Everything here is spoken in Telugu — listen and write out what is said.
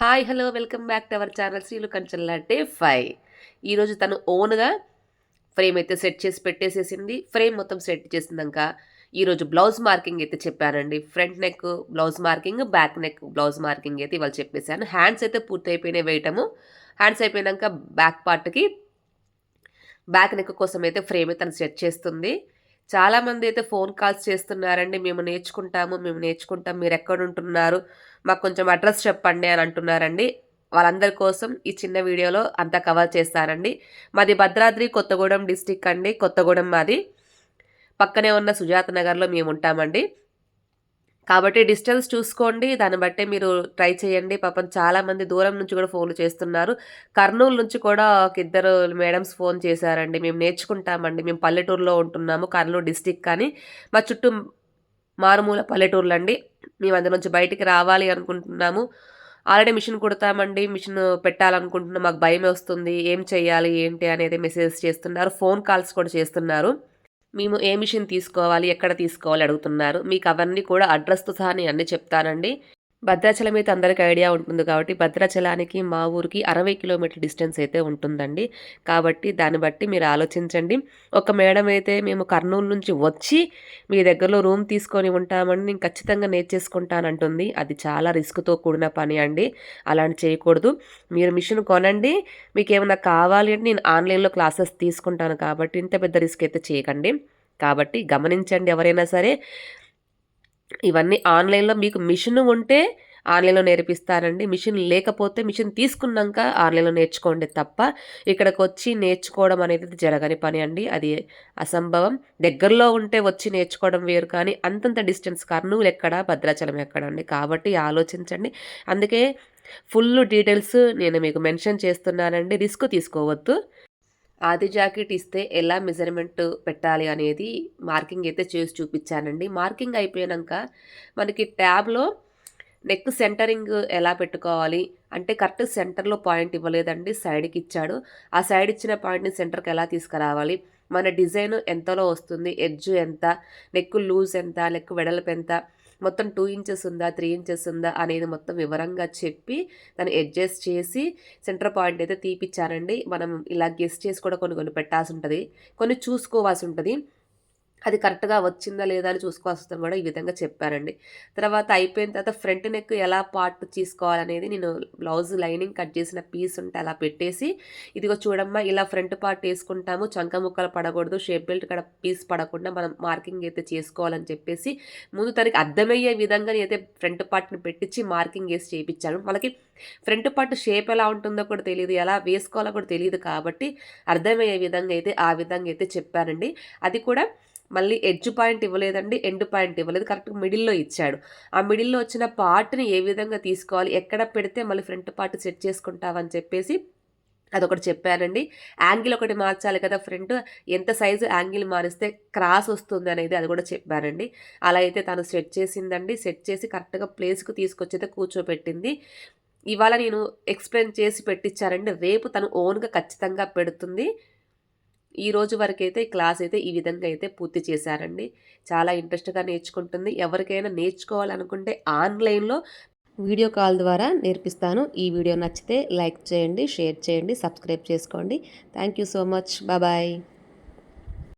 Hi hello welcome back to our channel శ్రీలు కంచెల్లా ఫైవ్ ఈరోజు తను ఓన్గా ఫ్రేమ్ అయితే సెట్ చేసి పెట్టేసేసింది. ఫ్రేమ్ మొత్తం సెట్ చేసిందాక. ఈరోజు బ్లౌజ్ మార్కింగ్ అయితే చెప్పానండి front neck blouse marking back neck blouse marking అయితే ఇవాళ చెప్పేశాను. హ్యాండ్స్ అయితే పూర్తి అయిపోయినాయి వేయటము. హ్యాండ్స్ అయిపోయినాక బ్యాక్ పార్ట్కి బ్యాక్ నెక్ కోసం అయితే ఫ్రేమ్ అయితే తను సెట్ చేస్తుంది. చాలామంది అయితే ఫోన్ కాల్స్ చేస్తున్నారండి. మేము నేర్చుకుంటాము మేము నేర్చుకుంటాం మీరు ఎక్కడ ఉంటున్నారు మాకు కొంచెం అడ్రస్ చెప్పండి అని అంటున్నారండి. వాళ్ళందరి కోసం ఈ చిన్న వీడియోలో అంతా కవర్ చేస్తారండి మాది భద్రాద్రి కొత్తగూడెం డిస్టిక్ అండి. కొత్తగూడెం మాది. పక్కనే ఉన్న సుజాత నగర్లో మేము ఉంటామండి. కాబట్టి డిస్టెన్స్ చూసుకోండి. దాన్ని బట్టి మీరు ట్రై చేయండి. పాపం చాలామంది దూరం నుంచి కూడా ఫోన్లు చేస్తున్నారు. కర్నూలు నుంచి కూడా ఒక ఇద్దరు మేడమ్స్ ఫోన్ చేశారండి. మేము నేర్చుకుంటామండి. మేము పల్లెటూరులో ఉంటున్నాము. కర్నూలు డిస్టిక్ కానీ మా చుట్టూ మారుమూల పల్లెటూర్లు అండి మేము అందు నుంచి బయటికి రావాలి అనుకుంటున్నాము. ఆల్రెడీ మిషన్ కుడతామండి. మిషన్ పెట్టాలనుకుంటున్నాం. మాకు భయం వస్తుంది. ఏం చేయాలి? ఏంటి? అనేది మెసేజ్ చేస్తున్నారు. ఫోన్ కాల్స్ కూడా చేస్తున్నారు. మేము ఏ మిషన్ తీసుకోవాలి ఎక్కడ తీసుకోవాలి అడుగుతున్నారు. మీకు అవన్నీ కూడా అడ్రస్తో సహా నేను అన్నీ చెప్తానండి. భద్రాచలం అయితే అందరికీ ఐడియా ఉంటుంది కాబట్టి భద్రాచలానికి మా ఊరికి అరవై కిలోమీటర్ డిస్టెన్స్ అయితే ఉంటుందండి. కాబట్టి దాన్ని బట్టి మీరు ఆలోచించండి. ఒక మేడం అయితే మేము కర్నూలు నుంచి వచ్చి మీ దగ్గరలో రూమ్ తీసుకొని ఉంటామని నేను ఖచ్చితంగా నేర్చేసుకుంటానంటుంది. అది చాలా రిస్క్తో కూడిన పని అండి. అలాంటి చేయకూడదు. మీరు మిషన్ కొనండి. మీకు ఏమైనా కావాలి అంటే నేను ఆన్లైన్లో క్లాసెస్ తీసుకుంటాను కాబట్టి ఇంత పెద్ద రిస్క్ అయితే చేయకండి. కాబట్టి గమనించండి ఎవరైనా సరే. ఇవన్నీ ఆన్లైన్లో మీకు మిషన్ ఉంటే ఆన్లైన్లో నేర్పిస్తారండి. మిషన్ లేకపోతే మిషన్ తీసుకున్నాక ఆన్లైన్లో నేర్చుకోండి తప్ప ఇక్కడికి వచ్చి నేర్చుకోవడం అనేది జరగని పని అండి. అది అసంభవం. దగ్గరలో ఉంటే వచ్చి నేర్చుకోవడం వేరు కానీ అంతంత డిస్టెన్స్ కర్నూలు ఎక్కడ భద్రాచలం ఎక్కడ అండి? కాబట్టి ఆలోచించండి. అందుకే ఫుల్ డీటెయిల్స్ నేను మీకు మెన్షన్ చేస్తున్నానండి. రిస్క్ తీసుకోవద్దు. ఆది జాకెట్ ఇస్తే ఎలా మెజర్మెంట్ పెట్టాలి అనేది మార్కింగ్ అయితే చేసి చూపించానండి. మార్కింగ్ అయిపోయాక మనకి ట్యాబ్లో నెక్ సెంటరింగ్ ఎలా పెట్టుకోవాలి అంటే కరెక్ట్ సెంటర్లో పాయింట్ ఇవ్వలేదండి సైడ్కి ఇచ్చాడు. ఆ సైడ్ ఇచ్చిన పాయింట్ని సెంటర్కి ఎలా తీసుకురావాలి? మన డిజైన్ ఎంతలో వస్తుంది ఎడ్జ్ ఎంత నెక్ లూజ్ ఎంత నెక్ వెడల్పు ఎంత మొత్తం టూ ఇంచెస్ ఉందా త్రీ ఇంచెస్ ఉందా అనేది మొత్తం వివరంగా చెప్పి దాన్ని అడ్జస్ట్ చేసి సెంటర్ పాయింట్ అయితే తీపిచ్చారండి మనం ఇలా గెస్ట్ చేసి కూడా కొన్ని కొన్ని పెట్టాల్సి ఉంటుంది. కొన్ని చూసుకోవాల్సి ఉంటుంది. అది కరెక్ట్గా వచ్చిందా లేదా అని చూసుకోవాల్సిన కూడా ఈ విధంగా చెప్పారండి. తర్వాత అయిపోయిన తర్వాత ఫ్రంట్ నెక్ ఎలా పార్ట్ తీసుకోవాలనేది నేను బ్లౌజ్ లైనింగ్ కట్ చేసిన పీస్ ఉంటే అలా పెట్టేసి ఇదిగో చూడమ్మా ఇలా ఫ్రంట్ పార్ట్ వేసుకుంటాము చంక ముక్కలు పడకూడదు షేప్ బెల్ట్ ఇక్కడ పీస్ పడకుండా మనం మార్కింగ్ అయితే చేసుకోవాలని చెప్పేసి ముందు తనకి అర్థమయ్యే విధంగా అయితే ఫ్రంట్ పార్ట్ని పెట్టించి మార్కింగ్ వేసి చేయించాను. వాళ్ళకి ఫ్రంట్ పార్ట్ షేప్ ఎలా ఉంటుందో కూడా తెలియదు ఎలా వేసుకోవాలో కూడా తెలియదు కాబట్టి అర్థమయ్యే విధంగా అయితే ఆ విధంగా అయితే చెప్పానండి అది కూడా మళ్ళీ ఎడ్జ్ పాయింట్ ఇవ్వలేదండి ఎండ్ పాయింట్ ఇవ్వలేదు. కరెక్ట్గా మిడిల్లో ఇచ్చాడు. ఆ మిడిల్లో వచ్చిన పార్ట్ని ఏ విధంగా తీసుకోవాలి ఎక్కడ పెడితే మళ్ళీ ఫ్రంట్ పార్ట్ సెట్ చేసుకుంటావని చెప్పేసి అదొకటి చెప్పానండి యాంగిల్ ఒకటి మార్చాలి కదా ఫ్రంట్ ఎంత సైజు యాంగిల్ మారిస్తే క్రాస్ వస్తుంది అనేది అది కూడా చెప్పానండి అలా అయితే తను సెట్ చేసిందండి. సెట్ చేసి కరెక్ట్గా ప్లేస్కి తీసుకొచ్చి కూర్చోబెట్టింది. ఇవాళ నేను ఎక్స్ప్లెయిన్ చేసి పెట్టించారండి. రేపు తను ఓన్గా ఖచ్చితంగా పెడుతుంది. ఈ రోజు వరకైతే క్లాస్ అయితే ఈ విధంగా అయితే పూర్తి చేశారండి. చాలా ఇంట్రెస్ట్గా నేర్చుకుంటుంది. ఎవరికైనా నేర్చుకోవాలనుకుంటే ఆన్లైన్లో వీడియో కాల్ ద్వారా నేర్పిస్తాను. ఈ వీడియో నచ్చితే లైక్ చేయండి షేర్ చేయండి సబ్స్క్రైబ్ చేసుకోండి. Thank you so much. Bye.